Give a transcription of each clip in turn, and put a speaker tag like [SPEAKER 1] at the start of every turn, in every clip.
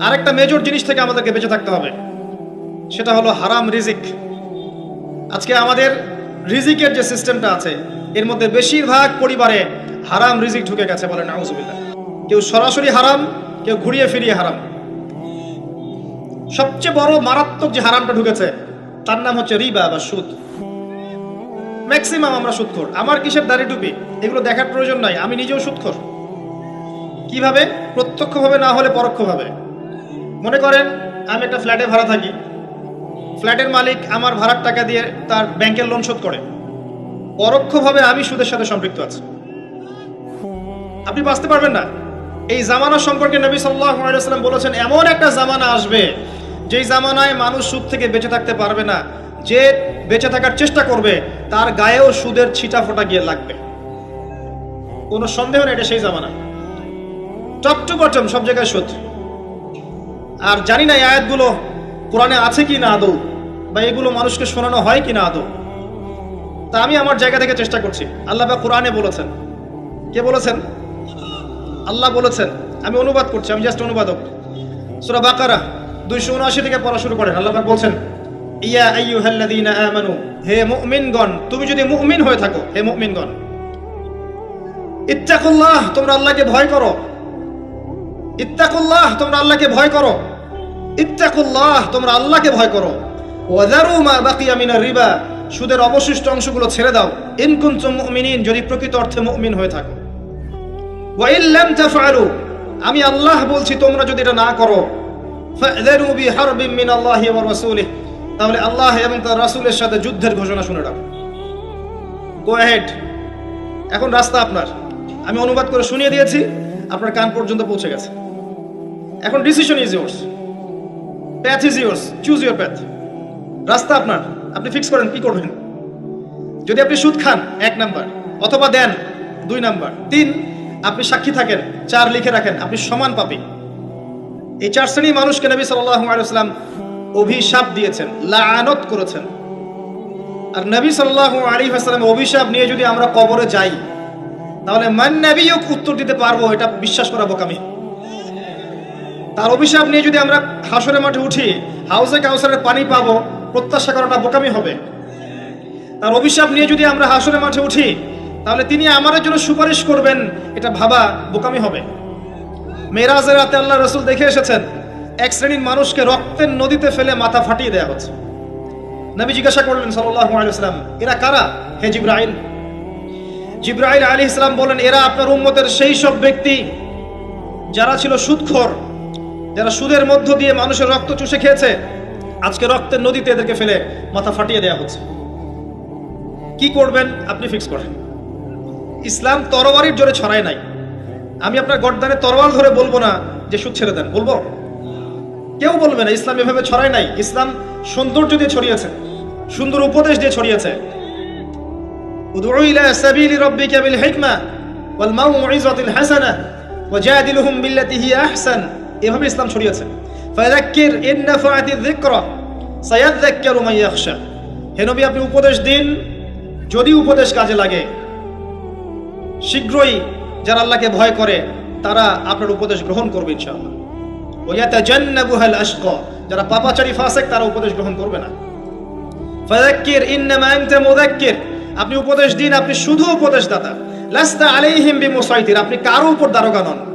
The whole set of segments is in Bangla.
[SPEAKER 1] আরেকটা মেজর জিনিস থেকে আমাদেরকে বেঁচে থাকতে হবে। সেটা হলো হারাম রিজিক। আজকে আমাদের রিজিকের যে সিস্টেমটা আছে, এর মধ্যে বেশিরভাগ পরিবারে হারাম রিজিক ঢুকে গেছে বলেন নাউজুবিল্লাহ। কেউ সরাসরি হারাম, কেউ ঘুরিয়ে ফিরিয়ে হারাম। সবচেয়ে বড় মারাত্মক যে হারামটা ঢুকেছে, তার নাম হচ্ছে রিবা বা সুদ। ম্যাক্সিমাম আমরা সুদখোর। আমার কিসের দাড়ি টুপি? এগুলো দেখার প্রয়োজন নাই, আমি নিজেও সুদখোর। কীভাবে? প্রত্যক্ষভাবে না হলে পরোক্ষভাবে। মনে করেন আমি একটা ফ্ল্যাটে ভাড়া থাকি। ফ্ল্যাটের মালিক আমার ভাড়ার টাকা দিয়ে তার ব্যাংকের লোন শোধ করে। পরোক্ষভাবে আমি সুদের সাথে সম্পৃক্ত আছি। আপনি বাঁচতে পারবেন না। এই জামানা সম্পর্কে নবী ওয়াসাল্লাম বলেছেন, এমন একটা জামানা আসবে, যেই জামানায় মানুষ সুদ থেকে বেঁচে থাকতে পারবে না। যে বেঁচে থাকার চেষ্টা করবে, তার গায়েও সুদের ছিটা ফোটা গিয়ে লাগবে। কোনো সন্দেহ নেই, এটা সেই জামানা। টপ টু বটম, সব জায়গায় সুদ। আর জানি না আয়াতগুলো কোরআনে আছে কি না আদৌ, বা এগুলো মানুষকে শোনানো হয় কি না আদৌ। তা আমি আমার জায়গা থেকে চেষ্টা করছি। আল্লাহ বা কোরআনে বলেছেন। কে বলেছেন? আল্লাহ বলেছেন। আমি অনুবাদ করছি, আমি জাস্ট অনুবাদক। সূরা বাকারা, দুইশো উনআশি থেকে পড়া শুরু করেন। আল্লাহ বলছেন, ইয়া আইয়ুহাল্লাযীনা আমানু, হে মুমিনগণ, তুমি যদি মুমিন হয়ে থাকো, হে মুমিনগণ, ইত্তাকুল্লাহ, তোমরা আল্লাহকে ভয় করো। ইত্তাকুল্লাহ, তোমরা আল্লাহকে ভয় করো। ইত্তাকুল্লাহ, তোমরা আল্লাহকে ভয় করো। ওয়াজারু মা বাকিয়া মিনার রিবা, সুদের অবশিষ্ট অংশগুলো ছেড়ে দাও। ইন কুনতুম মুমিনিন, যদি প্রকৃত অর্থে মুমিন হয়ে থাকো। ওয়া ইন লাম তাফআলু, আমি আল্লাহ বলছি, তোমরা যদি এটা না করো, ফাযরু বিহারবিন মিনাল্লাহি ওয়া রাসূলিহি, তাহলে আল্লাহ এবং তার রাসূলের সাথে যুদ্ধের ঘোষণা শুনে রাখো। গো অ্যাহেড এখন রাস্তা আপনার। আমি অনুবাদ করে শুনিয়ে দিয়েছি, আপনার কান পর্যন্ত পৌঁছে গেছে। এখন decision is yours path is yours choose your path রাস্তা আপনার। আপনি ফিক্স করেন কি করবেন। যদি আপনি সুদ খান, এক নাম্বার। অথবা দেন, দুই নাম্বার। তিন, আপনি সাক্ষী থাকেন, চার লিখে রাখেন, আপনি সমান পাপি। এই চার শ্রেণি মানুষকে নবী ওয়াসাল্লাম অভিশাপ দিয়েছেন লাআনত করেছেন। আর নবী সাল্লাল্লাহু আলাইহি ওয়াসাল্লাম অভিশাপ নিয়ে যদি আমরা কবরে যাই, তাহলে মান নবীও উত্তর দিতে পারব, এটা বিশ্বাস করা বোকামি। তার অভিশাপ নিয়ে যদি আমরা হাসরের মাঠে উঠি, হাউসে কাউসারের পানি পাবো, প্রত্যাশা করাটা বোকামি হবে। তার অভিশাপ নিয়ে যদি আমরা হাসরের মাঠে উঠি, তাহলে তিনি আমাদের জন্য সুপারিশ করবেন, এটা ভাবা বোকামি হবে। মেরাজের রাতে আল্লাহ রসুল দেখে এসেছেন, এক শ্রেণির মানুষকে রক্তের নদীতে ফেলে মাথা ফাটিয়ে দেওয়া হচ্ছে। নবী জিজ্ঞাসা করলেন আলাইসালাম এরা কারা? হে জিব্রাইল। জিব্রাইল আলী ইসলাম বলেন, এরা আপনার উম্মতের সেই সব ব্যক্তি যারা ছিল সুদখোর যারা সুদের মধ্য দিয়ে মানুষের রক্ত চুষে খেয়েছে আজকে রক্তের নদীতে এদেরকে ফেলে মাথা ফাটিয়ে দেওয়া হচ্ছে কি করবেন আপনি ফিক্স করেন ইসলাম তরবারির জোরে ছড়ায় নাই আমি আপনার গর্দানে তরোয়াল ধরে বলবো না যে সুদ ছেড়ে দেন বলবো কেউ বলবে না ইসলাম এভাবে ছড়ায় নাই ইসলাম সৌন্দর্য দিয়ে ছড়িয়েছে সুন্দর উপদেশ দিয়ে ছড়িয়েছে ادعو إلى سبيل ربك بالحكمة والموعظة الحسنة وجادلهم بالتي هي أحسن এভাবে ইসলাম ছড়িয়েছে। আপনি উপদেশ দিন, যদি উপদেশ কাজে লাগে, শীঘ্রই যারা আল্লাহকে ভয় করে, তারা আপনার উপদেশ গ্রহণ করবে ইনশাআল্লাহ। যারা পাপাচারী ফাসিক, তারা উপদেশ গ্রহণ করবে না। আপনি উপদেশ দিন, আপনি শুধু উপদেশদাতা। লাস্তা আপনি কারও উপর দারোগা নন।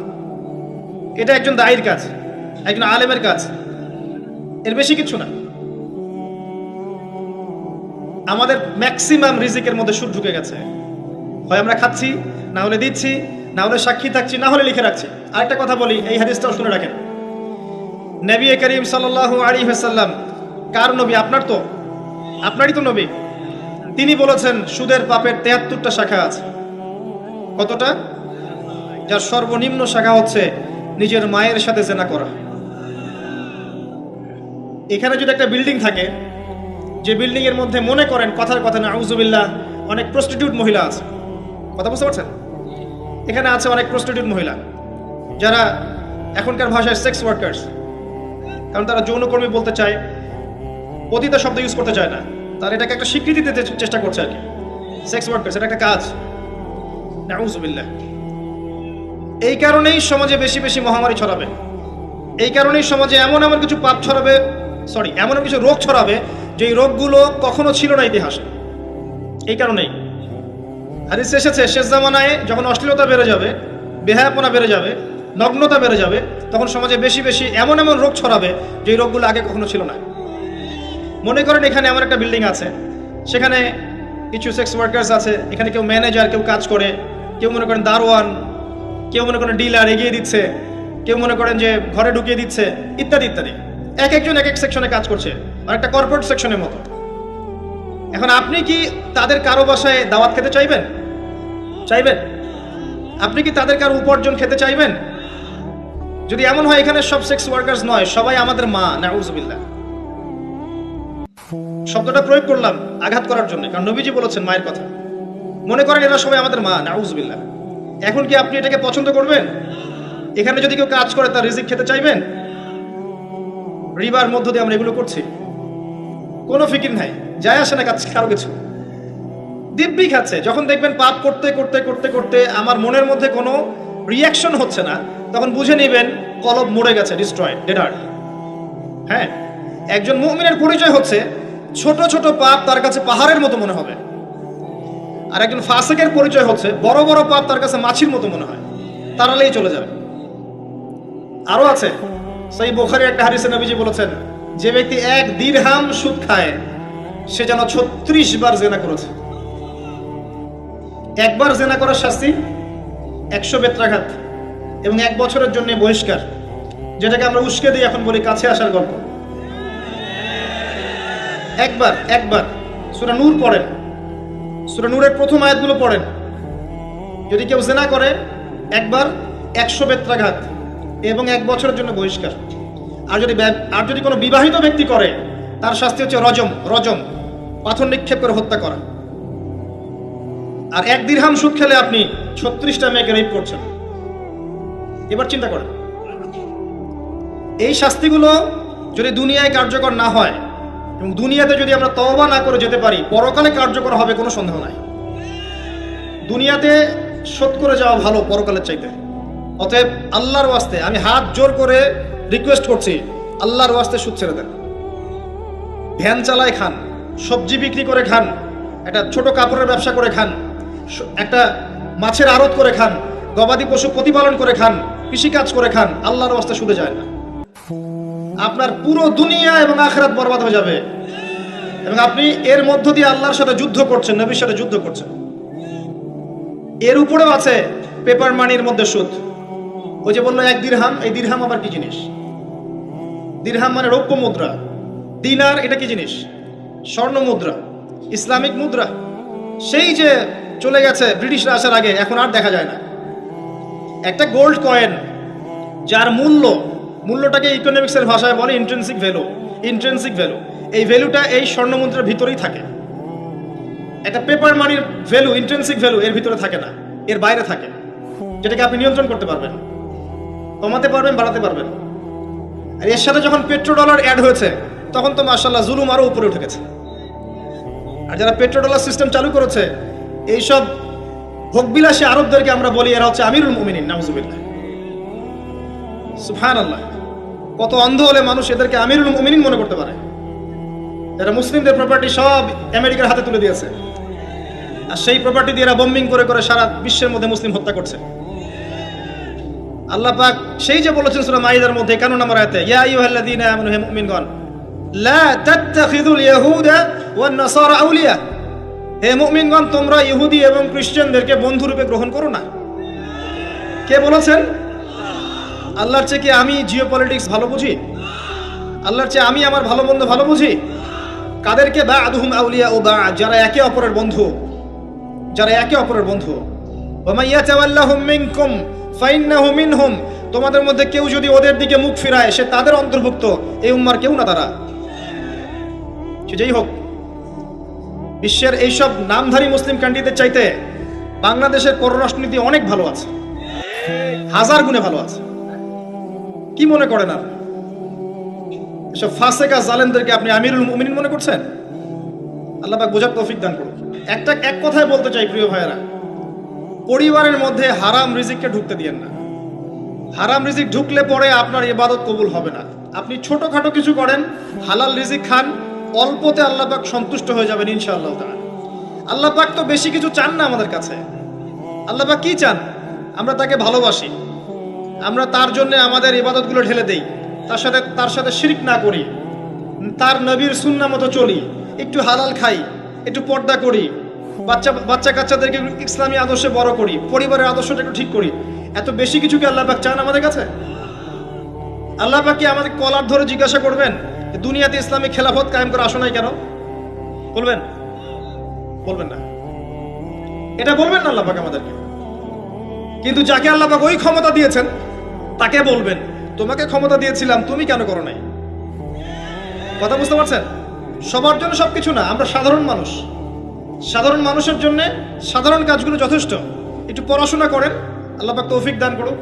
[SPEAKER 1] এটা একজন দায়ীর কাজ, একজন আলেমের কাজ। এর বেশি কিছু না। আমাদের ম্যাক্সিমাম রিজিকের মধ্যে সুর ঢুকে গেছে। হয় আমরা খাচ্ছি, না হলে দিচ্ছি, না হলে সাক্ষী থাকছি, না হলে লিখে রাখছি। আরেকটা কথা বলি, এই হাদিসটাও শুনে রাখেন। নবী করিম সাল্লাল্লাহু আলাইহি ওয়াসাল্লাম, কার নবী? আপনার তো? আপনারই তো নবী। তিনি বলেছেন, সুদের পাপের তেহাত্তরটা শাখা আছে। কতটা? যার সর্বনিম্ন শাখা হচ্ছে নিজের মায়ের সাথে জেনা করা। এখানে যদি একটা বিল্ডিং থাকে, যে বিল্ডিং এর মধ্যে মনে করেন কথার কথা না আউজুবিল্লাহ অনেক প্রস্টিটিউট মহিলা আছে। কথা বুঝতে পারছেন? এখানে আছে অনেক প্রস্টিটিউট মহিলা, যারা এখনকার ভাষায় সেক্স ওয়ার্কার্স কারণ তারা যৌনকর্মী বলতে চায়, পতিতা শব্দ ইউজ করতে চায় না। তারা এটাকে একটা স্বীকৃতি দিতে চেষ্টা করছে আর কি। সেক্স ওয়ার্কার্স এটা একটা কাজ। নাউজুবিল্লাহ এই কারণেই সমাজে বেশি বেশি মহামারী ছড়াবে। এই কারণেই সমাজে এমন এমন কিছু পাপ ছড়াবে সরি এমন কিছু রোগ ছড়াবে যে রোগগুলো কখনো ছিল না ইতিহাসে। এই কারণেই। হাদিস এসেছে, শেষ জামানায় যখন অশ্লীলতা বেড়ে যাবে, বেহায়াপনা বেড়ে যাবে, নগ্নতা বেড়ে যাবে, তখন সমাজে বেশি বেশি এমন এমন রোগ ছড়াবে যে রোগগুলো আগে কখনো ছিল না। মনে করেন এখানে এমন একটা বিল্ডিং আছে, সেখানে কিছু সেক্স ওয়ার্কার্স আছে, এখানে কেউ ম্যানেজার কেউ কাজ করে, কেউ মনে করেন দারোয়ান কেউ মনে করেন ডিলার এগিয়ে দিচ্ছে, কেউ মনে করেন যে ঘরে ঢুকিয়ে দিচ্ছে, ইত্যাদি ইত্যাদি। এক একজন এক এক সেকশনে কাজ করছে, আর একটা কর্পোরেট সেকশনের মতো। এখন আপনি কি তাদের কারও বাসায় দাওয়াত খেতে চাইবেন? চাইবেন? আপনি কি তাদের কারও উপার্জন খেতে চাইবেন? যদি এমন হয়, এখানে সব সেক্স ওয়ার্কার্স নয়, সবাই আমাদের মা, নাউজুবিল্লাহ। শব্দটা প্রয়োগ করলাম আঘাত করার জন্য, কারণ নবীজি বলেছেন মায়ের কথা। মনে করেন এরা সবাই আমাদের মা, নাউজুবিল্লাহ। এখন কি আপনি এটাকে পছন্দ করবেন? এখানে যদি কেউ কাজ করে, তার রিজিক খেতে চাইবেন? রিবার মধ্য দিয়ে আমরা এগুলো করছি। কোনো ফিকির নাই। যায় আসে না কাজ কারও কিছু। দিব্যি খাচ্ছে। যখন দেখবেন পাপ করতে করতে করতে করতে আমার মনের মধ্যে কোনো রিয়াকশন হচ্ছে না, তখন বুঝে নেবেন কলব মরে গেছে ডিস্ট্রয় ডেডার হ্যাঁ? একজন মুমিনের পরিচয় হচ্ছে, ছোট ছোট পাপ তার কাছে পাহাড়ের মতো মনে হবে। আর একজন ফাসেকের পরিচয় হচ্ছে বড় বড় পাপ তার কাছে মাছির মতো মনে হয়। তাড়ালেই চলে যাবে। আরও আছে, সেই বোখারি একটা হারিসে নবীজি বলেছেন, যে ব্যক্তি এক দিরহাম সুদ খায়, সে যেন ছত্রিশ বার জেনা করেছে। একবার জেনা করার শাস্তি একশো বেত্রাঘাত এবং এক বছরের জন্য বহিষ্কার, যেটাকে আমরা উস্কে দিই এখন বলি কাছে আসার গল্প। একবার একবার, সুরা নূর পড়েন। সুরা নূরের প্রথম আয়াতগুলো পড়েন। যদি কেউ জেনা করে, একবার একশো বেত্রাঘাত এবং এক বছরের জন্য বহিষ্কার। আর যদি আর যদি কোনো বিবাহিত ব্যক্তি করে, তার শাস্তি হচ্ছে রজম রজম, পাথর নিক্ষেপ করে হত্যা করা। আর এক দিরহাম সুদ খেলে আপনি ছত্রিশটা মেয়েকে রেপ করছেন। এবার চিন্তা করেন। এই শাস্তিগুলো যদি দুনিয়ায় কার্যকর না হয় এবং দুনিয়াতে যদি আমরা তওবা না করে যেতে পারি, পরকালে কার্যকর হবে কোনো সন্দেহ নাই। দুনিয়াতে শোধ করে যাওয়া ভালো পরকালের চাইতে। অতএব আল্লাহর ওয়াস্তে আমি হাত জোর করে রিকোয়েস্ট করছি, আল্লাহর ওয়াস্তে সুদ ছেড়ে দেন। ভ্যান চালায় খান, সবজি বিক্রি করে খান, একটা ছোট কাপড়ের ব্যবসা করে খান একটা মাছের আড়ত করে খান, গবাদি পশু প্রতিপালন করে খান, কৃষিকাজ করে খান, আল্লাহর ওয়াস্তে সুদে যায় না। আপনার পুরো দুনিয়া এবং আখরাত বরবাদ হয়ে যাবে। এবং আপনি এর মধ্য দিয়ে আল্লাহর সাথে যুদ্ধ করছেন, নবীর সাথে যুদ্ধ করছেন। এর উপরেও আছে পেপার মানির মধ্যে সুদ। ওই যে বলল, এক দিরহাম এই দিরহাম আবার কি জিনিস? দিরহাম মানে রৌপ্য মুদ্রা। দিনার এটা কি জিনিস? স্বর্ণ মুদ্রা। ইসলামিক মুদ্রা। সেই যে চলে গেছে ব্রিটিশরা আসার আগে, এখন আর দেখা যায় না। একটা গোল্ড কয়েন যার মূল্য মূল্যটাকে ইকোনমিক্সের ভাষায় বলে ইন্ট্রেন্সিক ভ্যালু ইন্ট্রেন্সিক ভ্যালু এই ভ্যালুটা এই স্বর্ণ মুদ্রার ভিতরেই থাকে। একটা পেপার মানির ভ্যালু ইন্ট্রেন্সিক ভ্যালু এর ভিতরে থাকে না, এর বাইরে থাকে। যেটাকে আপনি নিয়ন্ত্রণ করতে পারবেন, কমাতে পারবেন, বাড়াতে পারবেন। আর এর সাথে যখন পেট্রো ডলার অ্যাড হয়েছে, তখন তো মার্শাল্লাহ জুলুম আরও উপরে উঠে গেছে। আর যারা পেট্রো ডলার সিস্টেম চালু করেছে, এইসব ভোগবিলাসী আরবদেরকে আমরা বলি, এরা হচ্ছে আমিরুল মুমিনিন, নাউজুবিল্লাহ। সুফান আল্লাহ কত অন্ধ হলে মানুষ এদেরকে আমিরুল মুমিনিন মনে করতে পারে? এরা মুসলিমদের প্রপার্টি সব আমেরিকার হাতে তুলে দিয়েছে। আর সেই প্রপার্টি দিয়ে এরা বম্বিং করে করে সারা বিশ্বের মধ্যে মুসলিম হত্যা করছে। আল্লাহ পাক সেই যে বলেছেন সূরা মাইদার মধ্যে কেন নাম্বার আয়াতে, ইয়া আইয়ুহাল্লাযীনা আমানু, হে মুমিনগণ, লা তাত্তাখিযুল ইয়াহুদা ওয়ান নাসারা আউলিয়া। হে মুমিনগণ, তোমরা ইহুদি এবং খ্রিস্টানদেরকে বন্ধুরূপে গ্রহণ করো না। কে বলেছেন? আল্লাহর চেয়ে কি আমি জিও পলিটিক্স ভালো বুঝি? আল্লাহর চেয়ে আমি আমার ভালো মন্দ ভালো বুঝি? কাদেরকে বা আদহুম আউলিয়া ও বা যারা একে অপরের বন্ধু। যারা একে অপরের বন্ধু। মিনহুম। তোমাদের মধ্যে কেউ যদি ওদের দিকে মুখ ফিরায়, সে তাদের অন্তর্ভুক্ত। এই উম্মার কেউ না তারা। সে যেই হোক, বিশ্বের এইসব নামধারী মুসলিম কান্ট্রিদের চাইতে বাংলাদেশের পররাষ্ট্রনীতি অনেক ভালো আছে। হাজার গুণে ভালো আছে। কি মনে করেন আর এসব ফাসেকা জালেমদেরকে আপনি আমিরুল মুমিনিন মনে করছেন? আল্লাহ পাক বোঝার তৌফিক দান করুন একটা, এক কথায় বলতে চাই প্রিয় ভাইয়েরা, পরিবারের মধ্যে হারাম রিজিককে ঢুকতে দিয়েন না। হারাম রিজিক ঢুকলে পরে আপনার ইবাদত কবুল হবে না। আপনি ছোটখাটো কিছু করেন, হালাল রিজিক খান, অল্পতে আল্লাহ পাক সন্তুষ্ট হয়ে যাবেন ইনশাআল্লাহ তাআলা। আল্লাহ পাক তো বেশি কিছু চান না আমাদের কাছে। আল্লাহ পাক কি চান? আমরা তাকে ভালোবাসি। আমরা তার জন্য আমাদের ইবাদতগুলো ঢেলে দেই। তার সাথে তার সাথে শিরিক না করি। তার নবীর সুন্না মতো চলি। একটু হালাল খাই, একটু পর্দা করি। বাচ্চা বাচ্চা কাচ্চাদেরকে ইসলামী আদর্শে বড় করি, পরিবারের আদর্শটা একটু ঠিক করি। এত বেশি কিছু কি আল্লাহ পাক চান আমাদের কাছে? আল্লাহ পাক কি আমাদের কলার ধরে জিজ্ঞাসা করবেন দুনিয়াতে ইসলামী খেলাফত কায়েম করে আসো নাই কেন? বলবেন? বলবেন না। এটা বলবেন না আল্লাহ পাক আমাদেরকে। কিন্তু যাকে আল্লাহ পাক ওই ক্ষমতা দিয়েছেন তাকে বলবেন, তোমাকে ক্ষমতা দিয়েছিলাম, তুমি কেন করো নাই? কথা বুঝতে পারছেন? সবার জন্য সবকিছু না, আমরা সাধারণ মানুষ। সাধারণ মানুষের জন্য সাধারণ কাজগুলো যথেষ্ট। একটু পড়াশোনা করেন, আল্লাহ পাক তৌফিক দান করুক।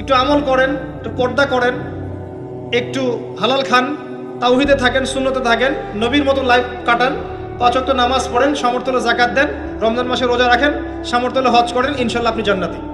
[SPEAKER 1] একটু আমল করেন, একটু পর্দা করেন, একটু হালাল খান, তাওহিদে থাকেন শূন্যতে থাকেন, নবীর মতো লাইফ কাটান, পাঁচ ওয়াক্ত নামাজ পড়েন, সামর্থ্য জাকাত দেন, রমজান মাসে রোজা রাখেন, সামর্থ্য হজ করেন ইনশাল্লাহ আপনি জান্নাতি।